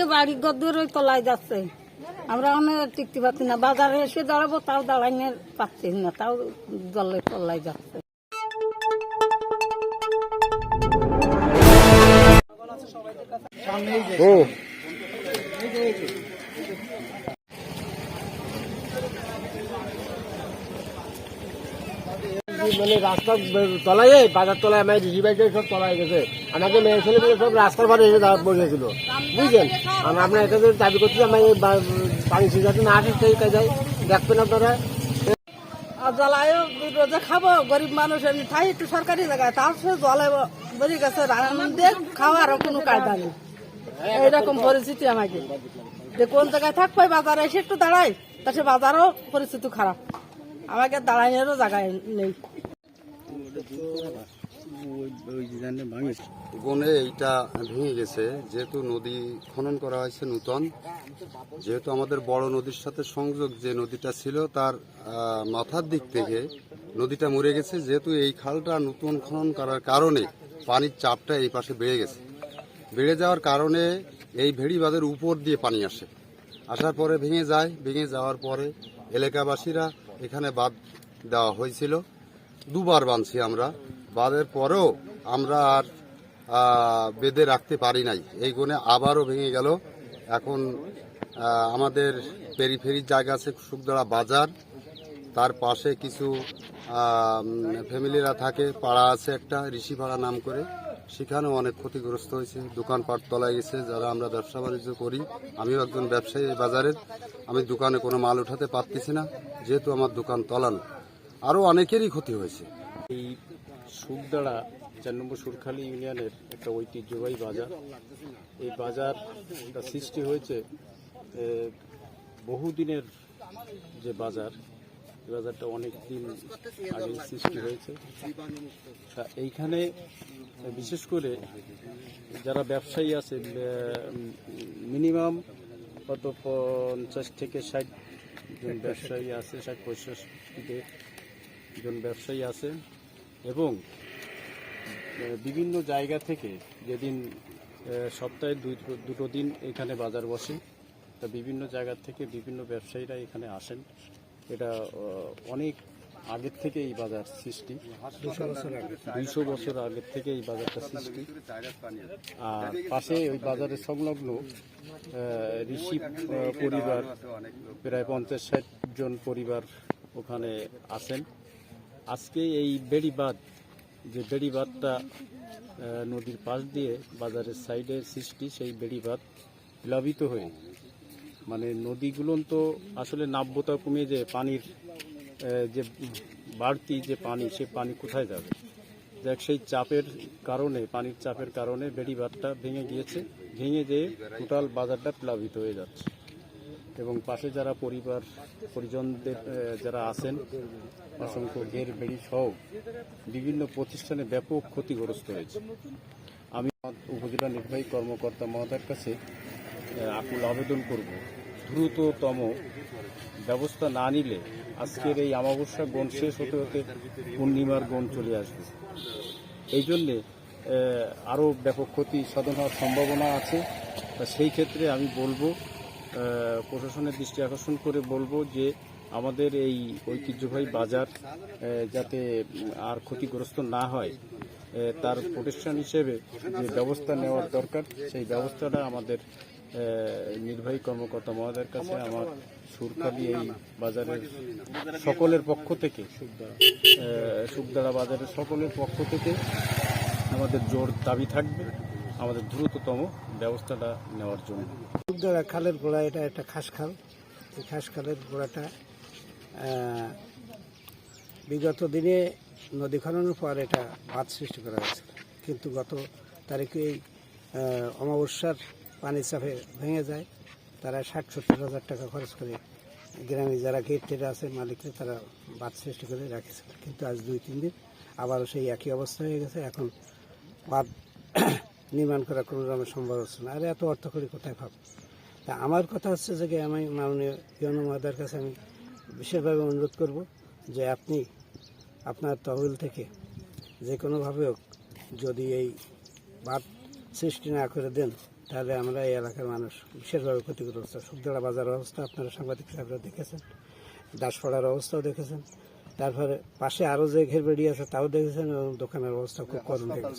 থেকে বাড়ি গদ্দের ওই তলায় যাচ্ছে। আমরা অনেক টিকতে পারছি না। বাজারে এসে দাঁড়াবো, তাও দাঁড়াইনে পাচ্ছি না, তাও জলের তলায় যাচ্ছে। মানে রাস্তার তলায় বাজার তলায় আমার ঋষি বাড়িতে সব তলায় গেছে। আমাকে মেয়ে ছেলে সব রাস্তার পাড়ে এসে বসেছিল বুঝলেন? আমরা এটা দাবি করছি আমার পানি সিজাতে না আসে সেই কাজে। দেখবেন আপনারা? জলায় রোজে খাব, গরিব মানুষ এমনি খাই একটু সরকারি জায়গায়, তার সে জলে বেরিয়ে গেছে রান্না খাওয়ারও কোনো কায়দা নেই। এইরকম পরিস্থিতি আমাকে। যে কোন জায়গায় থাকব বাজারে এসে একটু দাঁড়াই, তা সে বাজারও পরিস্থিতি খারাপ। আমাকে দাঁড়াইনেরও জায়গায় নেই। গনে এইটা ভেঙে গেছে। যেহেতু নদী খনন করা হয়েছে নূতন, যেহেতু আমাদের বড় নদীর সাথে সংযোগ, যে নদীটা ছিল তার মাথার দিক থেকে নদীটা মরে গেছে। যেহেতু এই খালটা নতুন খনন করার কারণে পানির চাপটা এই পাশে বেড়ে গেছে। বেড়ে যাওয়ার কারণে এই ভেড়ি বাঁধের উপর দিয়ে পানি আসে। আসার পরে ভেঙে যায়। ভেঙে যাওয়ার পরে এলাকাবাসীরা এখানে বাঁধ দেওয়া হয়েছিল। দুবার বাঁধছি আমরা। বাঁধের পরেও আমরা আর বেঁধে রাখতে পারি নাই। এই গুণে আবারও ভেঙে গেল। এখন আমাদের পেরিফেরির জায়গা আছে সুখদড়া বাজার। তার পাশে কিছু ফ্যামিলিরা থাকে, পাড়া আছে একটা ঋষিপাড়া নাম করে। সেখানেও অনেক ক্ষতিগ্রস্ত হয়েছে। দোকানপাট তলায় গেছে। যারা আমরা ব্যবসা বাণিজ্য করি, আমিও একজন ব্যবসায়ী বাজারের। আমি দোকানে কোনো মাল উঠাতে পারতেছি না। যেহেতু আমার দোকান তলানো। আরও অনেকেরই ক্ষতি হয়েছে। এই সুখদাড়া চার নম্বর সুরখালী ইউনিয়নের একটা ঐতিহ্যবাহী বাজার। এই বাজারটা সৃষ্টি হয়েছে বহুদিনের যে বাজার, এই বাজারটা অনেক দিন আগে সৃষ্টি হয়েছে। তা এইখানে বিশেষ করে যারা ব্যবসায়ী আছে মিনিমাম কত পঞ্চাশ থেকে ষাট জন ব্যবসায়ী আছে, ষাট পঁয়ষট্টি জন ব্যবসায়ী আছে এবং বিভিন্ন জায়গা থেকে যেদিন সপ্তাহে দুই দুটো দিন এখানে বাজার বসে তা বিভিন্ন জায়গা থেকে বিভিন্ন ব্যবসায়ীরা এখানে আসেন। এটা অনেক আগের থেকে এই বাজার সৃষ্টি। দুইশো বছর আগের থেকে এই বাজারটা সৃষ্টি। আর পাশে ওই বাজারের সংলগ্ন ঋষি পরিবার প্রায় পঞ্চাশ ষাট জন পরিবার ওখানে আছেন আজকে এই বেড়িবাঁধ, যে বেড়িবাঁধটা নদীর পাশ দিয়ে বাজারের সাইডে সৃষ্টি, সেই বেড়িবাঁধ প্লাবিত হয়ে। মানে নদীগুলো তো আসলে নাব্যতা কমে যে পানির যে বাড়তি যে পানি, সে পানি কোথায় যাবে? দেখ সেই চাপের কারণে, পানির চাপের কারণে বেড়িবাঁধটা ভেঙে গিয়েছে। ভেঙে যেয়ে টোটাল বাজারটা প্লাবিত হয়ে যাচ্ছে। এবং পাশে যারা পরিবার, পরিজনদের যারা আছেন, অসংখ্য ঘের বেড়ি সহ বিভিন্ন প্রতিষ্ঠানে ব্যাপক ক্ষতিগ্রস্ত হয়েছে। আমি উপজেলা নির্বাহী কর্মকর্তা মহোদয়ের কাছে আকুল আবেদন করব। দ্রুততম ব্যবস্থা না নিলে আজকের এই অমাবস্যা গণ শেষ হতে হতে পূর্ণিমার গণ চলে আসবে। এই জন্যে আরও ব্যাপক ক্ষতি সাধন হওয়ার সম্ভাবনা আছে। সেই ক্ষেত্রে আমি বলব প্রশাসনের দৃষ্টি আকর্ষণ করে বলব যে আমাদের এই ঐতিহ্যবাহী বাজার যাতে আর ক্ষতিগ্রস্ত না হয় তার প্রতিষ্ঠান হিসেবে যে ব্যবস্থা নেওয়ার দরকার, সেই ব্যবস্থাটা আমাদের নির্বাহী কর্মকর্তা মহোদয়ের কাছে আমার সুরখালি এই বাজারের সকলের পক্ষ থেকে সুখদারা বাজারের সকলের পক্ষ থেকে আমাদের জোর দাবি থাকবে। আমাদের দ্রুততম ব্যবস্থাটা নেওয়ার জন্য। খালের গোড়া এটা একটা খাস খাল। এই খাস খালের গোড়াটা বিগত দিনে নদী খননের পর এটা বাঁধ সৃষ্টি করা হয়েছে কিন্তু গত তারিখে এই অমাবস্যার পানি চাপে ভেঙে যায়। তারা ষাট সত্তর হাজার টাকা খরচ করে গ্রামে যারা গেট টেট আছে, মালিকরা তারা বাঁধ সৃষ্টি করে রাখেছিল। কিন্তু আজ দুই, তিন দিন আবারও সেই একই অবস্থা হয়ে গেছে। এখন বাঁধ নির্মাণ করা কোনো রকমের সম্ভব হচ্ছে না। আর, এত অর্থ করি কোথায় পাবো? তা আমার কথা হচ্ছে যে আমি মাননীয় ইয়নো মহাদার কাছে আমি বিশেষভাবে অনুরোধ করব যে আপনি আপনার তহবিল থেকে যে কোনোভাবে হোক যদি এই বাদ সৃষ্টি না করে দেন, তাহলে আমরা এই এলাকার মানুষ বিশেষভাবে ক্ষতিগ্রস্ত। সুখদড়া বাজার অবস্থা আপনারা সাংবাদিক সাহেবরা দেখেছেন, দাসপাড়ার অবস্থাও দেখেছেন, তারপরে পাশে আরও যে ঘের বেড়ি আছে তাও দেখেছেন এবং দোকানের অবস্থা খুব করুণ দেখেছেন।